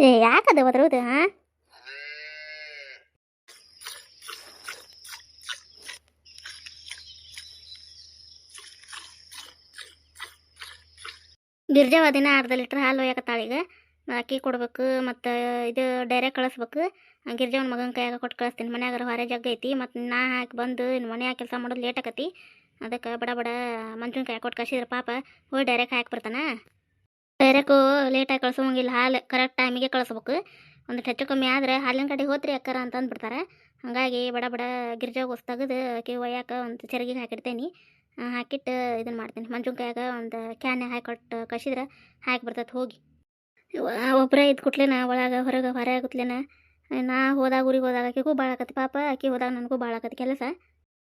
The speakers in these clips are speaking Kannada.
ಏ ಯಾಕದ ಒದರುದು ಹಾ ಗಿರ್ಜಾವ ದಿನ ಅರ್ಧ ಲೀಟ್ರ್ ಹಾಲು ಈಗ. ಅಕ್ಕಿ ಕೊಡ್ಬೇಕು, ಮತ್ತು ಇದು ಡೈರೆಕ್ಟ್ ಕಳಿಸ್ಬೇಕು. ಗಿರ್ಜವನ ಮಗನ ಕೈಯಾಗ ಕೊಟ್ಟು ಕಳಿಸ್ತೀನಿ. ಮನ್ಯಾಗ ಹೊರ ಜಗ್ ಐತಿ, ಮತ್ತು ನಾ ಹಾಕಿ ಬಂದು ಇನ್ನು ಮನ್ಯಾಗ ಕೆಲಸ ಮಾಡೋದು ಲೇಟ್ ಆಕತಿ. ಅದಕ್ಕೆ ಬಡ ಬಡ ಮಂಜುನ ಕೈ ಕೊಟ್ಟು ಕಳಿಸಿದ್ರೆ ಪಾಪ ಹೋಗಿ ಡೈರೆಕ್ಟ್ ಹಾಕಿ ಬರ್ತಾನ. ಡೈರೆಕ್ಟು ಲೇಟಾಗಿ ಕಳ್ಸೋಂಗಿಲ್ಲ. ಹಾಲು ಕರೆಕ್ಟ್ ಟೈಮಿಗೆ ಕಳಿಸ್ಬೇಕು. ಒಂದು ಹೆಚ್ಚು ಕಮ್ಮಿ ಆದ್ರೆ ಹಾಲಿನ ಕಡೆ ಹೋತ್ರಿ ಅಕ್ಕರ ಅಂತ ಅಂದ್ಬಿಡ್ತಾರೆ ಹಾಗಾಗಿ ಬಡ ಬಡ ಗಿರ್ಜಾ ಗೊಸ್ ತೆಗೆದು ಆಕೆ ಒಯ್ಯಾಕ ಒಂದು ಚೆರಗಿಗೆ ಹಾಕಿಡ್ತೇನೆ. ಹಾಕಿಟ್ಟು ಇದನ್ನು ಮಾಡ್ತೀನಿ. ಮಂಜುನ್ಕಾಯಾಗ ಒಂದು ಕ್ಯಾನೆ ಹಾಕಿ ಕೊಟ್ಟು ಕಳಿಸಿದ್ರೆ ಹಾಕಿ ಬರ್ತೈತೆ ಹೋಗಿ. ಒಬ್ಬರೇ ಇದು ಕುಟ್ಲೇನ, ಒಳಗೆ ಹೊರಗೆ ಹೊರ ಆಗುತ್ತಲೇನ ನಾ ಹೋದಾಗ ಊರಿಗೆ ಹೋದಾಗ ಆಕೆಗೂ ಭಾಳ ಆಕತಿ ಪಾಪ ಆಕೆ ಹೋದಾಗ ನನಗೂ ಭಾಳ ಆಕತಿ ಕೆಲಸ.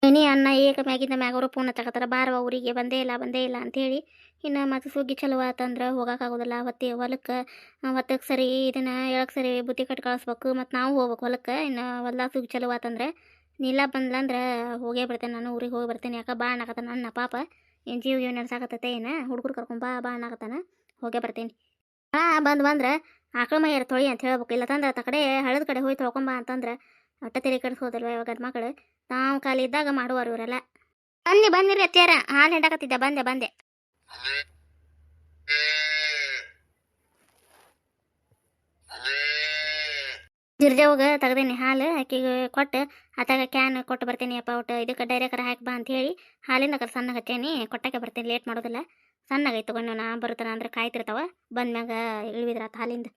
ಏನಿ ಅನ್ನ ಏಕ ಮ್ಯಾಗಿಂದ ಮ್ಯಾಗ ಅವರು ಫೋನ್ ಹಚ್ಚಕತ್ತಾರ ಬಾರವ ಊರಿಗೆ ಬಂದೇ ಇಲ್ಲ ಬಂದೇ ಇಲ್ಲ ಅಂಥೇಳಿ ಇನ್ನು ಮತ್ತು ಸುಗ್ಗಿ ಚಲೋ ಆತಂದ್ರೆ ಹೋಗೋಕ್ಕಾಗೋದಿಲ್ಲ ಅವತ್ತೆ ಹೊಲಕ್ಕೆ ಒತ್ತಕ್ಕೆ ಸರಿ ಇದನ್ನು ಹೇಳಕ್ಕೆ ಸರಿ ಬುತ್ತಿ ಕಟ್ಟಿ ಕಳಿಸ್ಬೇಕು ಮತ್ತು ನಾವು ಹೋಗ್ಬೇಕು ಹೊಲಕ್ಕೆ. ಇನ್ನು ಹೊಲ್ದಾಗ ಸುಗ್ಗಿ ಚಲೋ ಆತಂದ್ರೆ ನೀಲ ಬಂದ್ಲಂದ್ರೆ ಹೋಗೇ ಬರ್ತೇನೆ ನಾನು ಊರಿಗೆ ಹೋಗಿ ಬರ್ತೇನೆ. ಯಾಕೆ ಬಾ ಅನ್ನಕತ್ತಾನ ನನ್ನ ಪಾಪ. ಏನು ಜೀವ ಜೀವ ನಡ್ಸಾಕತ್ತೈತೆ ಏನು? ಹುಡುಗರು ಕರ್ಕೊಂಬಾ ಬಾ ಅನ್ನಕತ್ತಾನ. ಹೋಗೇ ಬರ್ತೀನಿ. ಹಾಂ ಬಂದು, ಬಂದ್ರೆ ಆಕಳ ಮೈಯರ ತೊಳಿ ಅಂತ ಹೇಳ್ಬೇಕು. ಇಲ್ಲ ತಂದ್ರೆ ಆ ಕಡೆ ಹಳದ ಕಡೆ ಹೋಗಿ ತೊಳ್ಕೊಂಬ ಅಂತಂದ್ರೆ ಹೊಟ್ಟೆ ತೆರೆ ಕಡೆ ಹೋದಲ್ವ ಇವಾಗ ಗಂಡು ಮಕ್ಕಳು ತಾವು ಖಾಲಿ ಇದ್ದಾಗ ಮಾಡುವರು ಇವರೆಲ್ಲ. ಬನ್ನಿ ಬಂದಿರಿ ಅತ್ತಿಯಾರ. ಹಾಲು ಹಿಂಡಕತ್ತಿದ್ದೆ ಬಂದೆ ಬಂದೆ. ಗಿರ್ಜಾವಾಗ ತೆಗ್ದೇನಿ ಹಾಲು ಆಕಿಗೆ ಕೊಟ್ಟು, ಆತಾಗ ಕ್ಯಾನ್ ಕೊಟ್ಟು ಬರ್ತೀನಿ ಅಪ್ಪ ಒಟ್ಟು. ಇದಕ್ಕೆ ಡೈರೆಕ್ಟರ್ ಹಾಕಿ ಬಾ ಅಂತ ಹೇಳಿ, ಹಾಲಿಂದ ಕರ್ ಸಣ್ಣ ಹಚ್ಚೇನಿ. ಕೊಟ್ಟಕ್ಕೆ ಬರ್ತೀನಿ ಲೇಟ್ ಮಾಡೋದಿಲ್ಲ. ಸಣ್ಣಗೈತೆ ತಗೊಂಡು ನಾ ಬರುತ್ತಾನ ಅಂದ್ರೆ ಕಾಯ್ತಿರ್ತಾವ. ಬಂದ್ಮ್ಯಾಗ ಇಳಿವಿದ್ರಾತ ಹಾಲಿಂದ.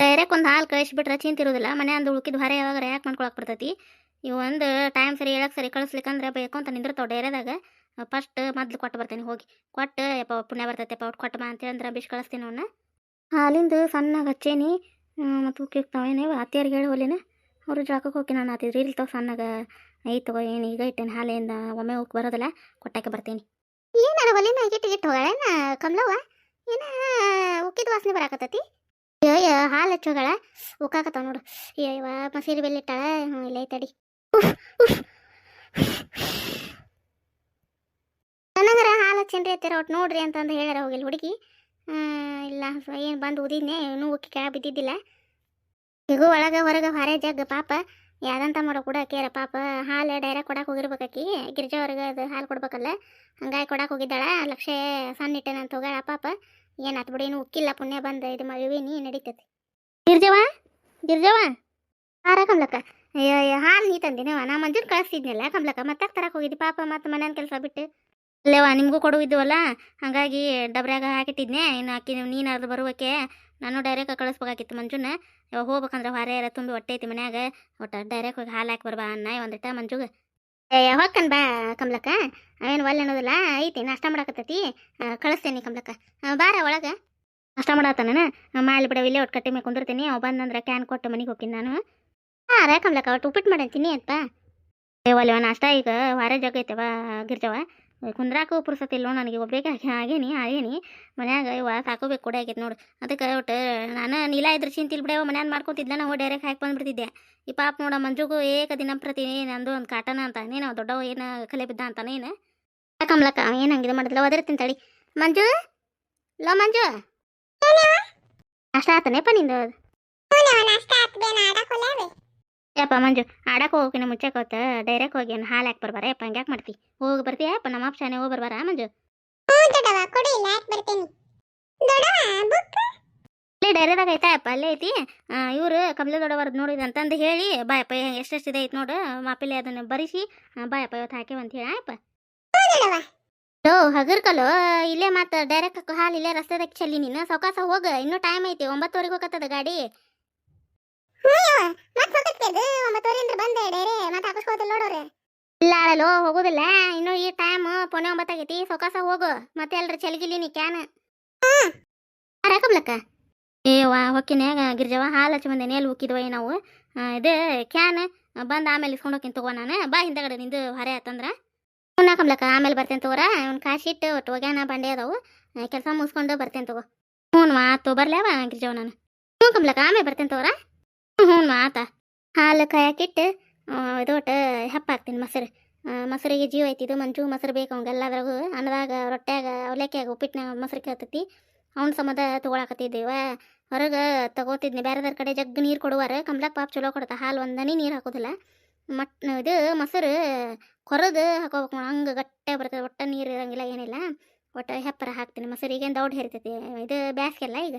ಡೈರೆಕ್ಟ್ ಒಂದು ಹಾಲು ಕಳಿಸ್ಬಿಟ್ರೆ ಚಿಂತಿರೋದಿಲ್ಲ. ಮನೆ ಅಂದು ಉಳ್ಕಿದ ಹೊರ ಯಾವಾಗ ಯಾಕೆ ಮಾಡ್ಕೊಳಕ್ಕೆ ಬರ್ತೈತಿ. ಈ ಒಂದು ಟೈಮ್ ಸರಿ ಹೇಳಕ್ಕೆ ಸರಿ, ಕಳಿಸ್ಲಿಕ್ಕಂದ್ರೆ ಬೇಕು ಅಂತ ನಿಂದಿರ್ತಾವೆ ಡೈರೆದಾಗ ಫಸ್ಟ್ ಮೊದ್ಲು ಕೊಟ್ಟು ಬರ್ತೀನಿ, ಹೋಗಿ. ಕೊಟ್ಟು, ಯಪ್ಪ, ಪುಣ್ಯ ಬರ್ತೈತೆಪ್ಪ ಒಟ್ಟು ಕೊಟ್ಟು ಅಂತೇಳಿ ಅಂದ್ರೆ ಬಿಸಿ ಕಳಿಸ್ತೀನಿ ಅವನ್ನ ಹಾಲಿಂದು ಸಣ್ಣಗೆ ಹಚ್ಚೇನಿ. ಮತ್ತು ಉಕ್ಕಿರ್ತಾವೇನೇ ಅತ್ತಿಯರಿಗೆ ಹೇಳಿ ಹೋಲಿನ ಅವರು ಜಾಕಕ್ಕೆ ಹೋಗಿ ನಾನು ಆತಿದ್ರಿ. ಇಲ್ಲಿ ತಗೋ ಸಣ್ಣಗೆ ಐ ತಗೋ, ಏನು ಈಗ ಇಟ್ಟೇನೆ ಹಾಲಿಂದ ಒಮ್ಮೆ ಹೋಗಿ ಬರೋದಿಲ್ಲ ಕೊಟ್ಟಕ್ಕೆ ಬರ್ತೀನಿ. ಏನಾರ ಒಲಿನ ಗಿಟ್ಟು ಗಿಟ್ಟು ಹೋಗಳೇನ ಕಮ್ಲವ್ವ? ಏನ ಉಕ್ಕಿದ ವಾಸನೆ ಬರಾಕತ್ತೈತಿ? ಅಯ್ಯ ಹಾಲು ಹಚ್ಚೋಗಳ. ಉಕ್ಕಾಕತ್ತಾವ ನೋಡು. ಅಯ್ಯವ ಮಸೀರಿ ಬೆಲ್ಲಿಟ್ಟಾಳ ಹ್ಞೂ ಇಲ್ಲ ಐತಡಿ ನನಗರ ಹಾಲು ಹತ್ತಿರ ಒಟ್ಟು ನೋಡ್ರಿ ಅಂತಂದು ಹೇಳ್ಯಾರ ಹೋಗಿಲ್ಲ ಹುಡುಗಿ. ಇಲ್ಲ ಏನು ಬಂದು ಉದಿದ್ನೆ, ಇನ್ನೂ ಉಕ್ಕಿ ಕೆಳಗೆ ಬಿದ್ದಿದ್ದಿಲ್ಲ. ಈಗ ಒಳಗೆ, ಹೊರಗೆ, ಹೊರೆ ಜಗ್ ಪಾಪ. ಯಾದಂತ ಮಾಡೋ ಕೂಡ ಕೇರ ಪಾಪ. ಹಾಲು ಡೈರೆಕ್ಟ್ ಕೊಡಕ್ಕೆ ಹೋಗಿರ್ಬೇಕಾಕಿ ಗಿರ್ಜಾ ಹೊರಗೆ ಅದು ಹಾಲು ಕೊಡ್ಬೇಕಲ್ಲ. ಹಂಗಾಗಿ ಕೊಡಕ್ಕೆ ಹೋಗಿದ್ದಾಳ. ಲಕ್ಷ ಸಣ್ಣ ಇಟ್ಟೇನಂತ ಹೋಗ್ಯಾಳ ಪಾಪ. ಏನಾತ್ ಬಿಡಿ ಏನು ಉಕ್ಕಿಲ್ಲ, ಪುಣ್ಯ ಬಂದು ಇದು ಮಗುವಿನಿ, ನಡೀತೈತಿ. ಗಿರ್ಜವ? ಗಿರ್ಜವ? ಹಾರ ಕಮ್ಲಕ್ಕ. ಹಾಲು ನೀ ತಂದಿನವ. ನಾ ಮಂಜೂರು ಕಳಿಸ್ತಿದ್ನಲ್ಲ ಕಮ್ಲಕ್ಕ. ಮತ್ತೆ ತರಕ್ಕೆ ಹೋಗಿದ್ದಿ? ಪಾಪ ಮತ್ತೆ ಮನೇನ ಕೆಲಸ ಬಿಟ್ಟು. ಅಲ್ಲೇವ, ನಿಮಗೂ ಕೊಡುವಿದ್ವಲ್ಲ ಹಾಗಾಗಿ ಡಬ್ರ್ಯಾಗ ಹಾಕಿಟ್ಟಿದ್ನೆ. ಇನ್ನು ಅಕ್ಕಿ ನೀನು ಅದು ಬರುವಕ್ಕೆ ನಾನು ಡೈರೆಕ್ಟ್ ಕಳಿಸ್ಬೇಕಾಗಿತ್ತು ಮಂಜುನ. ಇವಾಗ ಹೋಗ್ಬೇಕಂದ್ರೆ ಹೊರೆ ಎಲ್ಲ ತುಂಬಿ ಹೊಟ್ಟೆ ಐತಿ ಮನ್ಯಾಗ. ಒಟ್ಟು ಡೈರೆಕ್ಟ್ ಹೋಗಿ ಹಾಲು ಹಾಕಿ ಬರ್ಬಾ ಅನ್ನ. ಒಂದಿಟ್ಟ ಮಂಜುಗ. ಏ ಹೊಕ್ಕನ್ ಬಾ ಕಮ್ಲಕ್ಕ. ಏನು ಒಲ್ಲೆ ಅನ್ನೋದಿಲ್ಲ. ಐತಿ, ನಾಷ್ಟ ಮಾಡಾಕತ್ತೈತಿ. ಕಳಿಸ್ತೇನೆ ಕಮ್ಲಕ್ಕ. ಬಾರ ಒಳಗೆ. ನಾಷ್ಟ ಮಾಡತ್ತಾನ ಮಾಡಲಿ ಬಿಡ, ಇಲ್ಲೇ ಒಟ್ಟು ಕಟ್ಟಿ ಮೇಲೆ ಕುಂದಿರ್ತೀನಿ. ಅವ್ ಬಂದಂದ್ರೆ ಕ್ಯಾನ್ ಕೊಟ್ಟು ಮನೆಗೆ ಹೋಗ್ತೀನಿ ನಾನು. ಹಾಂ ಕಮ್ಲಕ್ಕ, ಒಟ್ಟು ಉಪ್ಪಿಟ್ಟು ಮಾಡಂತೀನಿ ಅಂತ ಒಲ್ಲೆವ, ನಾಷ್ಟ ಈಗ ಹೊರೆ ಬಾ ಗಿರ್ಜವ. ಕುಂದ್ರಾಕು ಪುರ್ಸತಿ ಇಲ್ಲೋ ನನಗೆ, ಒಬ್ರಿಗೆ ಆಗೇನಿ ಆಗೇನಿ ಮನ್ಯಾಗ ಇವ ಸಾಕೋಬೇಕು ಕೂಡ ಆಗೈತೆ ನೋಡು. ಅದಕ್ಕೆ ಒಟ್ಟು ನಾನು ನೀಲ ಇದ್ರ ಚಿಂತಿಲ್ ಬಿಡವ ಮನ್ಯಾಗ ಮಾಡ್ಕೊತಿದ್ಲ ನಾವು ಡೈರೆಕ್ಟ್ ಹಾಕಿ ಬಂದ್ಬಿಡ್ತಿದ್ದೆ. ಈ ಪಾಪ ನೋಡ ಮಂಜುಗೂ ಏಕ ದಿನ ಪ್ರತಿ ನಂದು ಒಂದು ಕಾಟನ ಅಂತ, ನೀನು ದೊಡ್ಡವ ಏನು ಕಲೆ ಬಿದ್ದ ಅಂತ ಏನು ಕಮ್ಲಕ್ಕ, ಏನು ಹಂಗಿದೆ ಮಾಡಿದ್ಲ ಒದರ್ತೀನಿ ತಡಿ. ಮಂಜು? ಲೋ ಮಂಜು? ಅಷ್ಟ ಆತನೇಪ್ಪ ನಿಂದು? ಯಪ್ಪ ಮಂಜು ಆಡಕ್ಕೆ ಹೋಗೋಕಿನ ಮುಚ್ಚಕೋತ ಡೈರೆಕ್ಟ್ ಹೋಗಿ ಏನು ಹಾಲು ಹಾಕಿ ಬರ್ಬಾರ ಯಪ್ಪ ಹಂಗ್ಯಾಕೆ ಮಾಡ್ತಿ? ಹೋಗಿ ಬರ್ತೀಯಪ್ಪ ನಮ್ಮ ಆಪ್ಷನ್ ಹೋಗಿ ಬರ್ಬಾರ ಮಂಜು? ಇಲ್ಲೇ ಡೈರೆದಾಗ ಐತಾ ಅಪ್ಪ ಅಲ್ಲೇ ಐತಿ. ಇವರು ಕಮಲ ದೊಡ್ಡವರದ್ದು ನೋಡಿದ ಅಂತಂದು ಹೇಳಿ ಬಾಯಪ್ಪ ಎಷ್ಟೆಷ್ಟು ಇದೆ ಐತೆ ನೋಡು ಮಾಪಿಲೆ ಅದನ್ನು ಬರಿಸಿ ಬಾಯಪ್ಪ ಇವತ್ತು ಹಾಕೇವ ಅಂತ ಹೇಳಿ ಆಯಪ್ಪ ಲೋ ಹಗರ್ಕಲು ಇಲ್ಲೇ ಮತ್ತೆ ಡೈರೆಕ್ಟ್ ಹಾಲು ಇಲ್ಲೇ ರಸ್ತೆದಾಗ ಚೆಲ್ಲಿ ನೀನು ಸೌಕಾಸ ಹೋಗ ಇನ್ನೂ ಟೈಮ್ ಐತಿ ಒಂಬತ್ತುವರೆಗೆ ಹೋಗತ್ತದ ಗಾಡಿ. ಇಲ್ಲ ಅಳಲೋ ಹೋಗುದಿಲ್ಲ. ಇನ್ನು ಈ ಟೈಮ್ ಪೊನೆ ಒಂಬತ್ತಾಗೈತಿ ಸೊಕಾಸ ಹೋಗು. ಮತ್ತೆ ಎಲ್ರ ಚೆಲ್ಗಿಲಿ ನೀ ಕ್ಯಾನ್. ಕಮ್ಲಕ್ಕ ಏ ವಾ ಹೊಕ್ಕಿನ್ಯಾಗ ಗಿರ್ಜವ ಹಾಲು ಹಚ್ಚಿ ಬಂದೇನೆ ಎಲ್ಲಿ ಉಕ್ಕಿದ್ವ ನಾವು. ಇದು ಕ್ಯಾನ್ ಬಂದ ಆಮೇಲೆ ಇಸ್ಕೊಂಡು ಹೋಗ್ತೀನಿ ತಗೋ ನಾನು. ಬಾ ಹಿಂದಗಡೆ ನಿಂದು ಹೊರೆ ಆತಂದ್ರ. ಅವ್ನ ಕಮ್ಲಕ್ಕ ಆಮೇಲೆ ಬರ್ತೇನೆ ತಗೋರ. ಅವ್ನು ಕಾಶಿಟ್ಟು ಒಟ್ಟು ಹೋಗ್ಯಾನ ಬಂಡೆ ಅದಾವು. ಕೆಲಸ ಮುಗಿಸ್ಕೊಂಡು ಬರ್ತೇನೆ ತಗೋ. ಹ್ಞೂ ಮಾತು ಬರ್ಲ್ಯಾವ ಗಿರ್ಜವ ನಾನು. ಹ್ಞೂ ಕಮ್ಲಕ್ಕ ಆಮೇಲೆ ಬರ್ತೇನೆ ತಗೋರ. ಹ್ಞೂ ಆತ. ಹಾಲು ಕಾಯಕ್ಕಿಟ್ಟು ಇದೊಟ್ಟು ಹೆಪ್ಪ ಹಾಕ್ತೀನಿ ಮೊಸರು. ಮೊಸರಿಗೆ ಜೀವ ಐತಿ, ಇದು ಮಂಜು ಮೊಸರು ಬೇಕು ಅವಂಗೆಲ್ಲದ್ರಾಗೂ ಅನ್ನದಾಗ ರೊಟ್ಯಾಗ ಅವಲೇಕ್ಯಾಗ ಉಪ್ಪಿಟ್ಟಿನಾಗ ಮೊಸರು ಕೇಳ್ತೈತಿ. ಅವ್ನ ಸಂಬಂಧ ತೊಗೊಳಕತ್ತಿದ್ದೀವ ಹೊರಗೆ ತಗೋತಿದ್ನಿ. ಬೇರೆದರ ಕಡೆ ಜಗ್ ನೀರು ಕೊಡುವಾರ. ಕಮ್ಲಾಕ್ ಪಾಪ ಚಲೋ ಕೊಡ್ತಾ. ಹಾಲು ಒಂದನೇ ನೀರು ಹಾಕೋದಿಲ್ಲ. ಮಟ್, ಇದು ಮೊಸರು ಕೊರದು ಹಾಕೋಬೇಕು ಹಂಗೆ ಗಟ್ಟೆ ಬರ್ತದೆ. ಒಟ್ಟ ನೀರು ಇರಂಗಿಲ್ಲ, ಏನಿಲ್ಲ. ಒಟ್ಟು ಹೆಪ್ಪರ ಹಾಕ್ತೀನಿ. ಮೊಸರು ಈಗೇನು ದೌಡ್ ಹೇರ್ತೈತಿ? ಇದು ಬ್ಯಾಸ್ಗೆಲ್ಲ ಈಗ.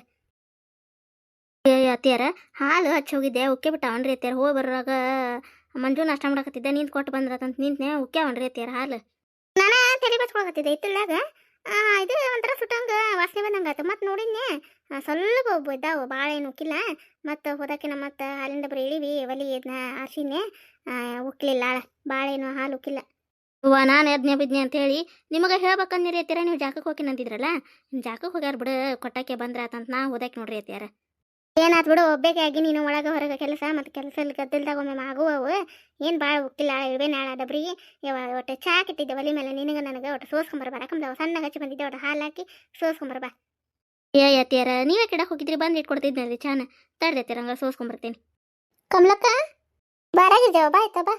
ಏ ಅತ್ತಿಯಾರ ಹಾಲು ಹಚ್ಚಿ ಹೋಗಿದ್ದೆ ಉಕ್ಕೆ ಬಿಟ್ಟಾವನ್ರಿ ಅತ್ತಿಯಾರ ಹೋಗಿ ಬರೋರಾಗ ಮಂಜು ನಾಷ್ಟ ಮಾಡಕತ್ತಿದ್ದೆ ನಿಂತು ಕೊಟ್ಟು ಬಂದ್ರತಂತ ನಿಂತ್ನೆ ಅವನ್ರಿ ಅತ್ತಿಯಾರ ಹಾಲು. ನಾನು ತಲೆ ಬಚ್ಕೊಳಕತ್ತಿದ್ದೆ ಇತ್ತಲಾಗ ಇದು ಒಂಥರ ಸುಟ್ಟಂಗೆ ವಾಸನೆ ಬಂದಂಗೆ ಆಯ್ತು. ಮತ್ತು ನೋಡಿದ್ನೆ ಆ, ಸ್ವಲ್ಪ ಒಬ್ಬ ಇದ್ದಾವೆ ಭಾಳ ಏನು ಉಕ್ಕಿಲ್ಲ. ಮತ್ತು ಹೋದಾಕಿನ ಮತ್ತು ಹಾಲಿಂದ ಬರೀ ಇಳಿವಿ ಒಲಿ ಇದನ್ನ ಉಕ್ಕಲಿಲ್ಲ ಉಕ್ಲಿಲ್ಲ ಭಾಳ ಏನು ಹಾಲು ಉಕ್ಕಿಲ್ಲ. ಅವ್ವ ನಾನು ಎದ್ನೆ ಬಿದ್ನೆ ಅಂತೇಳಿ ನಿಮಗೆ ಹೇಳ್ಬೇಕಂದಿರಿ ಅತ್ತೀರ ನೀವು ಜಾಕಕ್ಕೆ ಹೋಗಿ ನಂದಿದ್ರಲ್ಲ ಜಾಕಕ್ಕೆ ಹೋಗ್ಯಾರ ಬಿಡು ಕೊಟ್ಟಕ್ಕೆ ಬಂದ್ರಾತಂತ ನಾ ಹೋದಕ್ಕೆ ನೋಡ್ರಿ ಅತ್ತೀರ ಏನಾತ್ ಬಿಡು ಒಬ್ಬೇಕಾಗಿ ನೀನು ಒಳಗೆ ಹೊರಗೆ ಕೆಲಸ ಮತ್ತು ಕೆಲಸ ಇಲ್ಲಿ ಗದ್ದಲ್ದಾಗ ಒಮ್ಮೆ ಆಗುವವು ಏನು ಭಾಳ ಉಕ್ಕಿಲ್ಲ ಇವೆ ನಾಳೆ ಡಬ್ರಿ ಯಾವ ಒಟ್ಟು ಚಾ ಇಟ್ಟಿದ್ದೆ ಒಲಿ ಮೇಲೆ ನಿನಗೆ ನನಗೆ ಒಟ್ಟು ಸೋಸ್ಕೊಂಬರ ಬರಕಂಬ್ಲ ಸಣ್ಣ ಹಚ್ಚಿ ಬಂದಿದ್ದೆ ಒಟ್ಟು ಹಾಲು ಹಾಕಿ ಸೋಸ್ಕೊಂಬರ ಬಾ ಏ ಅತ್ತಿಯರ ನೀವೇ ಕಿಡಕ್ಕೆ ಹೋಗಿದ್ರಿ ಬಂದು ಇಟ್ಕೊಡ್ತಿದ್ನಲ್ರಿ ಚಾನ. ತಡ್ದೈತಿ ಹಂಗ ಸೋಸ್ಕೊಂಬರ್ತೀನಿ ಕಮಲಕ್ಕ ಬಾರಾಗಿದ್ದೇವ ಬಾ ಆಯ್ತಾ ಬಾ.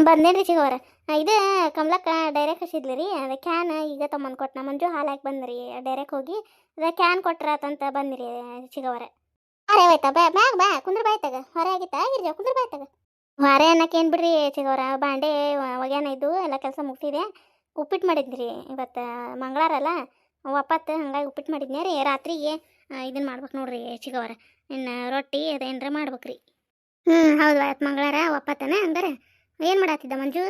ಬಂದೇನ್ರಿ ಚಿಗವರ ಇದು ಕಮಲಕ್ಕ ಡೈರೆಕ್ಟ್ ಹಚ್ಚಿದ್ಲಿ ರೀ ಅದ ಕ್ಯಾನ್ ಈಗ ತಮ್ಮನ್ ಕೊಟ್ಟು ಮಂಜು ಹಾಲು ಹಾಕಿ ಬಂದ್ರಿ ಡೈರೆಕ್ಟ್ ಹೋಗಿ. ಅದ ಕ್ಯಾನ್ ಕೊಟ್ರ ಕೊಟ್ರಾತಂತ ಬಂದ್ರಿ ಚಿಗವರ ಅರೆ ಹೋಯ್ತಾ ಬಾ ಮ್ಯಾಗ ಬಾ, ಕುಂದ್ರ ಬಾಯ್ತಾಗ ಹೊರ ಆಗಿತ್ತಾ? ಆಗಿರ್ಜ ಕುಂದ್ರ ಬಾಯ್ತಾಗ ಹೊರ ಅನ್ನಕ್ಕೆ ಏನು ಬಿಡ್ರಿ ಚಿಗವರ ಬಾಂಡೆ ಒಗ್ಯಾನ ಇದ್ದು ಎಲ್ಲ ಕೆಲಸ ಮುಗಿಸಿದೆ. ಉಪ್ಪಿಟ್ಟು ಮಾಡಿದ್ರಿ ಇವತ್ತು ಮಂಗಳಾರಲ್ಲ ಒಪ್ಪತ್ತು, ಹಂಗಾಗಿ ಉಪ್ಪಿಟ್ಟು ಮಾಡಿದ್ನಿ ರೀ? ರಾತ್ರಿಗೆ ಇದನ್ನ ಮಾಡ್ಬೇಕು ನೋಡ್ರಿ ಚಿಗವರ ಇನ್ನು ರೊಟ್ಟಿ ಅದೇನ್ರ ಮಾಡ್ಬೇಕ್ರಿ. ಹ್ಞೂ ಹೌದು, ಆಯ್ತು ಮಂಗಳಾರ, ಒಪ್ಪತ್ತನ ಹಂಗಾರೆ. ಏನು ಮಾಡತ್ತಿದ್ದ ಮಂಜು?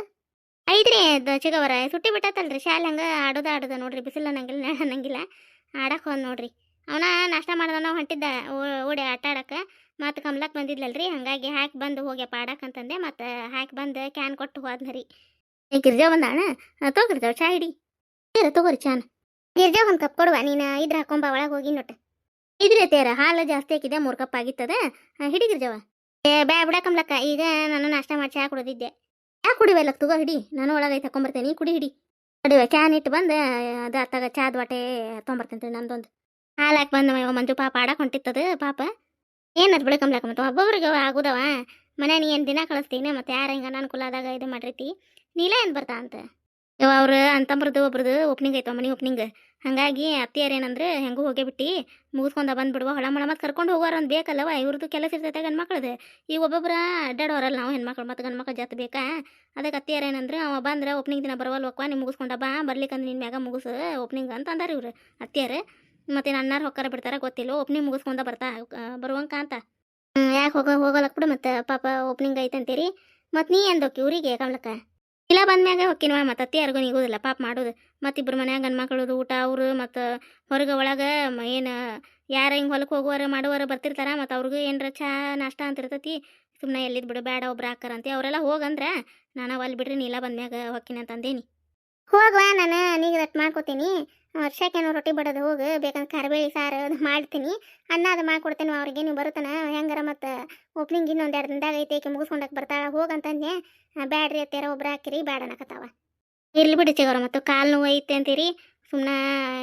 ಐತ್ರಿ ಅದು ಚಿಗವರ ಸುಟ್ಟಿ ಬಿಟ್ಟತ್ತಲ್ರಿ ಶಾಲೆ ಹಂಗೆ ಆಡೋದ ಆಡೋದ ನೋಡ್ರಿ ಬಿಸಿಲು ಅನ್ನಂಗಿಲ್ಲ ನೆಳ ಅನ್ನಂಗಿಲ್ಲ ಆಡಕ್ಕೆ ಹೋದ್ ನೋಡ್ರಿ. ಅವನ ನಾಷ್ಟ ಮಾಡ್ದವನ ಹೊಂಟಿದ್ದ ಓಡಿ ಆಟ ಆಡಕ್ಕೆ ಮತ್ತು ಕಮ್ಲಕ್ಕೆ ಬಂದಿದ್ಲಲ್ರಿ, ಹಂಗಾಗಿ ಹಾಕಿ ಬಂದು ಹೋಗ್ಯಪ್ಪ ಆಡಕ್ಕೆ ಅಂತಂದೆ, ಮತ್ತು ಹಾಕಿ ಬಂದು ಕ್ಯಾನ್ ಕೊಟ್ಟು ಹೋದ್ನ ರೀ. ಗಿರ್ಜಾ ಬಂದಾಣ ತಗೋರ್ಜಾವ ಚಾ ಹಿಡಿ ತೇರ ತಗೋರಿ ಚಾನ್. ಗಿರ್ಜಾ ಒಂದು ಕಪ್ ಕೊಡುವ, ನೀನು ಇದ್ರ ಹಾಕೊಂಬ ಒಳಗೆ ಹೋಗಿ ನೋಟ. ಇದ್ರೆ ತೇರ ಹಾಲು ಜಾಸ್ತಿ ಹಾಕಿದೆ ಮೂರು ಕಪ್ ಆಗಿತ್ತದ. ಹಿಡಿ ಗಿರ್ಜವ. ಏ, ಬ್ಯಾ, ಬಿಡ ಕಮ್ಲಕ್ಕ, ಈಗ ನಾನು ನಾಷ್ಟ ಮಾಡಿ ಚಾ ಕುಡಿದಿದ್ದೆ. ಚಾ ಕುಡಿವಲ್ಲ, ತಗೋ ಹಿಡಿ, ನಾನು ಒಳಗೆ ತಕೊಂಬರ್ತೇನೆ ಕುಡಿ, ಹಿಡಿ. ಕುಡಿವೆ ಕ್ಯಾನ್ ಇಟ್ಟು ಬಂದು ಅದು ಅತ್ತಾಗ ಚಾದ ತಗೊಂಬರ್ತೇನೆ ತೊಗೊಂಬರ್ತೇನೆ ನಂದೊಂದು. ಹಾಲು ಹಾಕಿ ಬಂದ ಮಂಜು ಪಾಪ ಆಡಕ್ಕೆ ಹೊಂಟಿತ್ತದ ಪಾಪ. ಏನದು ಬಿಡ ಕಮ್ಲಕ್ಕ ಮತ್ತು ಒಬ್ಬೊಬ್ರಿಗೆ ಆಗುದವ. ಮನೆ ನೀ ಏನು ದಿನ ಕಳಿಸ್ತೀನಿ ಮತ್ತು ಯಾರು ಹಿಂಗೆ ಅನುಕೂಲ ಆದಾಗ ಇದು ಮಾಡಿರ್ತಿ. ನೀಲ ಏನು ಬರ್ತಾ ಅಂತ? ಇವ ಅವ್ರು ಅಂತಂಬ್ರದ್ದು ಒಬ್ರದ್ದು ಓಪನಿಂಗ್ ಐತವ ಮನೆ ಓಪನಿಂಗ್ ಹಾಗಾಗಿ ಅತ್ತಿಯರ್ ಏನಂದ್ರೆ ಹೆಂಗೂ ಹೋಗೇ ಬಿಟ್ಟು. ಮುಗಿಸ್ಕೊಂಡ ಬಂದ್ಬಿಡುವ. ಹೊಳ ಮಳ ಮತ್ತೆ ಕರ್ಕೊಂಡು ಹೋಗೋರು ಒಂದು ಬೇಕಲ್ಲವ. ಇವ್ರದ್ದು ಕೆಲಸ ಇರ್ತೈತೆ ಗಂಡ್ಮಕ್ಳದು ಈಗ ಒಬ್ಬೊಬ್ರ ಅಡ್ಡಾಡೋರಲ್ಲ ನಾವು ಹೆಣ್ಮಕ್ಳು ಮತ್ತು ಗಂಡ್ಮಕ್ಳು ಜಾತ್ ಬೇಕಾ? ಅದಕ್ಕೆ ಅತ್ತಿಯರ್ ಏನಂದ್ರೆ ಅವ ಬಂದ್ರೆ ಓಪನಿಂಗ್ ದಿನ ಬರವಲ್ವಕ್ಕ ನೀವು ಮುಗಿಸ್ಕೊಂಡ ಬಾ. ಬರ್ಲಿಕ್ಕಂದ್ರೆ ನಿನ್ನ ಮ್ಯಾಗ ಮುಗಿಸು ಓಪನಿಂಗ್ ಅಂತ ಅಂದಾರ ಇವ್ರು ಅತ್ತಿಯರ್. ಮತ್ತೆ ಅನ್ನಾರು ಹೊಕ್ಕಾರ ಬಿಡ್ತಾರ, ಗೊತ್ತಿಲ್ಲ ಓಪನಿಂಗ್ ಮುಗಿಸ್ಕೊಂಡ ಬರ್ತಾ ಬರುವಂಕ ಅಂತ ಯಾಕೆ ಹೋಗ, ಹೋಗಲಕ್ ಬಿಡು ಮತ್ತೆ, ಪಾಪ ಓಪನಿಂಗ್ ಐತಂತೀರಿ ಮತ್ತು ನೀ ಎಂದೋಕಿ ಊರಿಗೆ ಕಮ್ಲಕ್ಕ ಇಲ್ಲ ಬಂದ್ಮ್ಯಾಗ ಹೊಕ್ಕಿನವ ಮತ್ತು ಅತ್ತಿಯಾರ್ಗೂ ನಿಗೋದಿಲ್ಲ, ಪಾಪ ಮಾಡೋದು. ಮತ್ತಿಬ್ರು ಮನ್ಯಾಗ ಗಂಡ್ಮಕ್ಳದು ಊಟ, ಅವರು ಮತ್ತು ಹೊರಗೆ ಒಳಗೆ ಏನು ಯಾರು ಹಿಂಗೆ ಹೊಲಕ್ಕೆ ಹೋಗುವಾರ ಮಾಡುವಾರ ಬರ್ತಿರ್ತಾರ ಮತ್ತು ಅವ್ರಿಗೂ ಏನರ ಚಾ, ನಾಷ್ಟ ಅಂತ ಇರ್ತೈತಿ. ಸುಮ್ಮನೆ ಎಲ್ಲಿದ್ದು ಬಿಡು ಬೇಡ ಒಬ್ರು ಹಾಕಾರಂತೆ ಅವರೆಲ್ಲ ಹೋಗಂದ್ರೆ ನಾನು ಅಲ್ಲಿ ಬಿಡ್ರಿ ನೀಲ ಬಂದ್ಮ್ಯಾಗ ಹೊಕ್ಕಿನ ಅಂತ ಅಂದೇನಿ. ಹೋಗುವ ನಾನು ನೀಗ ದಟ್ ಮಾಡ್ಕೋತೀನಿ. ವರ್ಷಕ್ಕೇನೋ ರೊಟ್ಟಿ ಬಡೋದು ಹೋಗು, ಬೇಕಂದ್ರೆ ಕರಿಬೇಳಿ ಸಾರು ಅದು ಮಾಡ್ತೀನಿ. ಅನ್ನ ಅದು ಮಾಡ್ಕೊಡ್ತೇನೆ, ಅವ್ರಿಗೆ ನೀವು ಬರುತ್ತಾನೆ. ಹೆಂಗಾರ ಮತ್ತು ಓಪನಿಂಗ್ ಇನ್ನೊಂದು ಎರಡು ದಿನದಾಗ ಐತೆ ಈಕೆ ಮುಗಿಸ್ಕೊಂಡಕ್ಕೆ ಬರ್ತಾಳೆ ಹೋಗಂತಂದೆ ಬ್ಯಾಡ್ರಿ ಅತ್ತೆರ ಒಬ್ರು ಹಾಕಿರಿ, ಬ್ಯಾಡ ಅನ್ನಕತ್ತಾವ. ಇರ್ಲಿ ಬಿಡಿ ಚಿಗವ್ರ, ಮತ್ತು ಕಾಲು ನೋವು ಐತೆ ಅಂತೀರಿ ಸುಮ್ಮನೆ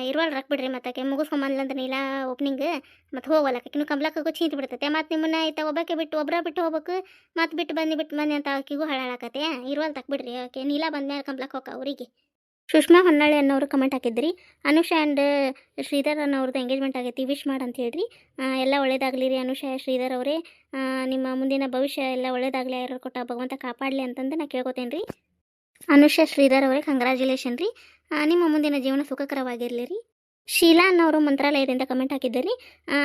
ಇರುವಲ್ ರಕ್ ಬಿಡ್ರಿ ಮತ್ತೆ ಮುಗಿಸ್ಕೊಂಬಂದ್ಲಂದ್ರೆ ನೀಲಾ ಓಪನಿಂಗ್ ಮತ್ತು ಹೋಗಲ್ಲಕ್ಕೆ ಇನ್ನು ಕಂಬ್ಲಕ್ಕೂ ಚೀಂತಿ ಬಿಡ್ತೈತೆ, ಮತ್ತು ನಿಮ್ಮನ್ನ ಐತೆ ಒಬ್ಬಕ್ಕೆ ಬಿಟ್ಟು ಒಬ್ಬರ ಬಿಟ್ಟು ಹೋಗ್ಬೇಕು, ಮತ್ತು ಬಿಟ್ಟು ಬಂದು ಬಿಟ್ಟು ಬಂದು ಅಂತ ಆಕಿಗೂ ಹಳಾಳಕತ್ತೆ. ಇರುವಲ್ ತಕ್ಕ ಬಿಡ್ರಿ ಓಕೆ ನೀಲ ಬಂದ್ಮೇಲೆ ಕಂಬ್ಲಕ್ಕೆ ಹೋಗ ಅವರಿಗೆ ಸುಷ್ಮಾ ಹೊನ್ನಾಳಿ ಅನ್ನೋರು ಕಮೆಂಟ್ ಹಾಕಿದ್ರಿ. ಅನುಷ ಆ್ಯಂಡ್ ಶ್ರೀಧರ್ ಅನ್ನೋರ್ದು ಎಂಗೇಜ್ಮೆಂಟ್ ಆಗೈತಿ. ವಿಶ್ ಮಾಡಿ ಅಂತ ಹೇಳ್ರಿ. ಎಲ್ಲ ಒಳ್ಳೇದಾಗಲಿ ರೀ ಅನುಷ, ಶ್ರೀಧರ್ ಅವರೇ. ನಿಮ್ಮ ಮುಂದಿನ ಭವಿಷ್ಯ ಎಲ್ಲ ಒಳ್ಳೇದಾಗಲಿ. ಯಾರು ಕೊಟ್ಟ ಭಗವಂತ ಕಾಪಾಡಲಿ ಅಂತಂದು ನಾ ಕೇಳ್ಕೊತೇನೆ ರೀ. ಅನುಷ, ಶ್ರೀಧರ್ ಅವರೇ ಕಂಗ್ರ್ಯಾಚುಲೇಷನ್ ರೀ. ನಿಮ್ಮ ಮುಂದಿನ ಜೀವನ ಸುಖಕರವಾಗಿರಲಿ ರೀ. ಶೀಲಾ ಅನ್ನೋರು ಮಂತ್ರಾಲಯದಿಂದ ಕಮೆಂಟ್ ಹಾಕಿದ್ದೀರಿ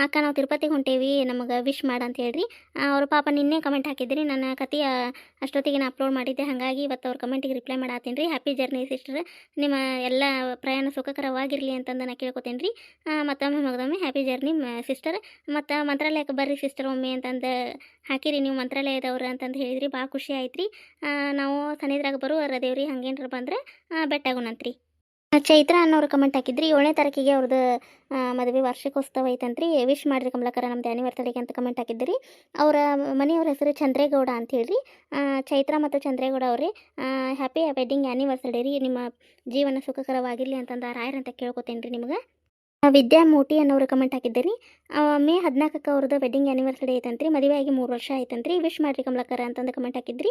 ಅಕ್ಕ, ನಾವು ತಿರುಪತಿಗೆ ಹೊಂಟೇವಿ, ನಮಗೆ ವಿಶ್ ಮಾಡ ಅಂತ ಹೇಳ್ರಿ. ಅವ್ರ ಪಾಪ ನಿನ್ನೆ ಕಮೆಂಟ್ ಹಾಕಿದ್ರಿ, ನನ್ನ ಕತೆಯ ಅಷ್ಟೊತ್ತಿಗೆ ನಾನು ಅಪ್ಲೋಡ್ ಮಾಡಿದ್ದೆ, ಹಾಗಾಗಿ ಇವತ್ತು ಅವ್ರ ಕಮೆಂಟಿಗೆ ರಿಪ್ಲೈ ಮಾಡತ್ತೀನಿ ರೀ. ಹ್ಯಾಪಿ ಜರ್ನಿ ಸಿಸ್ಟರ್ ನಿಮ್ಮ ಎಲ್ಲ ಪ್ರಯಾಣ ಸುಖಕರವಾಗಿರಲಿ ಅಂತಂದು ನಾನು ಕೇಳ್ಕೊತೇನೆ ರೀ ಮತ್ತೊಮ್ಮೆ ಮಗದೊಮ್ಮೆ ಹ್ಯಾಪಿ ಜರ್ನಿ ಸಿಸ್ಟರ್ ಮತ್ತು ಮಂತ್ರಾಲಯಕ್ಕೆ ಬರ್ರಿ ಸಿಸ್ಟರ್ ಒಮ್ಮೆ ಅಂತಂದು ಹಾಕಿರಿ. ನೀವು ಮಂತ್ರಾಲಯದವ್ರು ಅಂತಂದು ಹೇಳಿದ್ರಿ ಭಾಳ ಖುಷಿ ಆಯ್ತು ರೀ ನಾವು ಸನಿದ್ರಾಗ ಬರುವ ದೇವ್ರಿ, ಹಂಗೇನ್ರ ಬಂದ್ರೆ ಬೆಟ್ಟಾಗೋಣಂತ್ರಿ ಚೈತ್ರ ಅನ್ನೋರು ಕಮೆಂಟ್ ಹಾಕಿದ್ರಿ. ಏಳನೇ ತಾರೀಕಿಗೆ ಅವ್ರದ್ದು ಮದುವೆ ವಾರ್ಷಿಕೋತ್ಸವ ಐತಂತ್ರಿ. ವಿಶ್ ಮಾಡ್ರಿ ಕಮಲಕರ, ನಮ್ದು ಆ್ಯನಿವರ್ಸರಿಗೆ ಅಂತ ಕಮೆಂಟ್ ಹಾಕಿದ್ರಿ. ಅವರ ಮನೆಯವ್ರ ಹೆಸರು ಚಂದ್ರೇಗೌಡ ಅಂತ ಹೇಳ್ರಿ. ಚೈತ್ರ ಮತ್ತು ಚಂದ್ರೇಗೌಡ ಅವ್ರಿ ಹ್ಯಾಪಿ ವೆಡ್ಡಿಂಗ್ ಆ್ಯನಿವರ್ಸರಿ ರೀ. ನಿಮ್ಮ ಜೀವನ ಸುಖಕರವಾಗಿರಲಿ ಅಂತಂದು ರಾಯರ್ ಅಂತ ಕೇಳ್ಕೊತೇನೆ ರೀ ನಿಮ್ಗೆ ವಿದ್ಯಾ ಮೂಟಿ ಅನ್ನೋರು ಕಮೆಂಟ್ ಹಾಕಿದ್ದೀರಿ ಮೇ ಹದಿನಾಲ್ಕಕ್ಕೆ ಅವ್ರದ್ದು ವೆಡ್ಡಿಂಗ್ ಆ್ಯನಿವರ್ಸರಿ ಐತಂತ್ರಿ. ಮದುವೆ ಆಗಿ ಮೂರು ವರ್ಷ ಆಯ್ತಂತ್ರಿ ವಿಶ್ ಮಾಡ್ರಿ ಕಮಲಕರ ಅಂತಂದು ಕಮೆಂಟ್ ಹಾಕಿದ್ರಿ.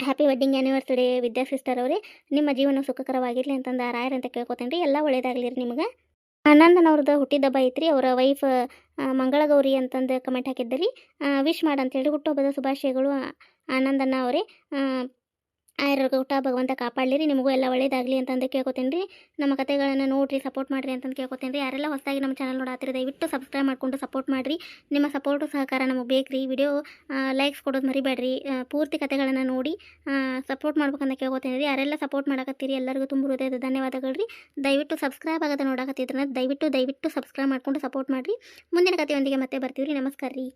Happy wedding anniversary Vidya sister ಅವರೇ. ನಿಮ್ಮ ಜೀವನ ಸುಖಕರವಾಗಿರಲಿ ಅಂತಂದು ರಾಯರ್ ಅಂತ ಕೇಳ್ಕೊತೇನೆ ರೀ ಎಲ್ಲ ಒಳ್ಳೇದಾಗಲಿ ರೀ ನಿಮ್ಗೆ. ಆನಂದನವ್ರದ್ದು ಹುಟ್ಟಿದಬ್ಬ ಐತ್ರಿ. ಅವರ ವೈಫ್ ಮಂಗಳಗೌರಿ ಅಂತಂದು ಕಮೆಂಟ್ ಹಾಕಿದ್ದರಿ ವಿಶ್ ಮಾಡಂತೇಳಿ ಹುಟ್ಟುಹಬ್ಬದ ಶುಭಾಶಯಗಳು ಆನಂದನ ಅವರೇ. ಆಯುರ್ಗ ಊಟ ಭಗವಂತ ಕಾಪಾಡಲಿರಿ, ನಿಮಗೂ ಎಲ್ಲ ಒಳ್ಳೇದಾಗಲಿ ಅಂತಂದು ಕೇಳ್ಕೊತೀನಿ ರೀ. ನಮ್ಮ ಕತೆಗಳನ್ನು ನೋಡಿರಿ ಸಪೋರ್ಟ್ ಮಾಡಿರಿ ಅಂತಂದು ಕೇಳ್ಕೊತೀನಿ ರೀ. ಯಾರೆಲ್ಲ ಹೊಸದಾಗಿ ನಮ್ಮ ಚಾನಲ್ ನೋಡಾತಿರಿ ದಯವಿಟ್ಟು ಸಬ್ಸ್ಕ್ರೈಬ್ ಮಾಡಿಕೊಂಡು ಸಪೋರ್ಟ್ ಮಾಡಿರಿ. ನಿಮ್ಮ ಸಪೋರ್ಟು ಸಹಕಾರ ನಮಗೆ ಬೇಕು ರೀ ವಿಡಿಯೋ ಲೈಕ್ಸ್ ಕೊಡೋದು ಮರಿಬೇಡ್ರಿ. ಪೂರ್ತಿ ಕತೆಗಳನ್ನು ನೋಡಿ ಸಪೋರ್ಟ್ ಮಾಡ್ಬೇಕಂತ ಕೇಳ್ಕೊತೀನಿ ರೀ. ಯಾರೆಲ್ಲ ಸಪೋರ್ಟ್ ಮಾಡಕತ್ತೀರಿ, ಎಲ್ಲರಿಗೂ ತುಂಬ ಹೃದಯದ ಧನ್ಯವಾದಗಳು ರೀ. ದಯವಿಟ್ಟು ಸಬ್ಸ್ಕ್ರೈಬ್ ಆಗೋದು ನೋಡಕತ್ತಿದ್ರೆ ದಯವಿಟ್ಟು ದಯವಿಟ್ಟು ಸಬ್ಸ್ಕ್ರೈಬ್ ಮಾಡ್ಕೊಂಡು ಸಪೋರ್ಟ್ ಮಾಡಿರಿ. ಮುಂದಿನ ಕಥೆಯೊಂದಿಗೆ ಮತ್ತೆ ಬರ್ತೀವಿ ರೀ ನಮಸ್ಕಾರ ರೀ.